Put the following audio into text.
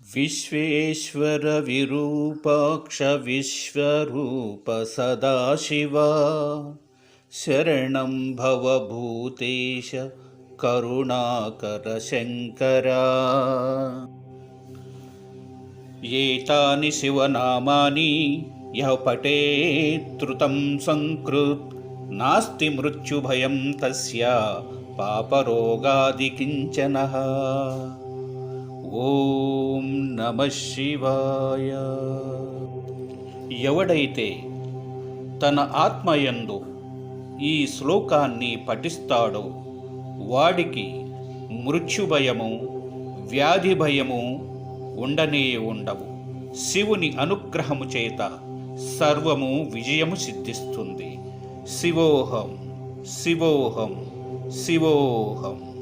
విశ్వేశ్వర విరూపాక్ష విశ్వరూప సదాశివ శరణం భవభూతేశ కరుణాకర శంకరా ఏతాని శివనామాని యః పఠేత్రుతం సంకృత్ నాస్తి మృత్యుభయం నమ శివాయ. ఎవడైతే తన ఆత్మయందు ఈ శ్లోకాన్ని పఠిస్తాడో వాడికి మృత్యుభయము వ్యాధి భయము ఉండనే ఉండవు. శివుని అనుగ్రహము చేత సర్వము విజయము సిద్ధిస్తుంది. శివోహం శివోహం శివోహం.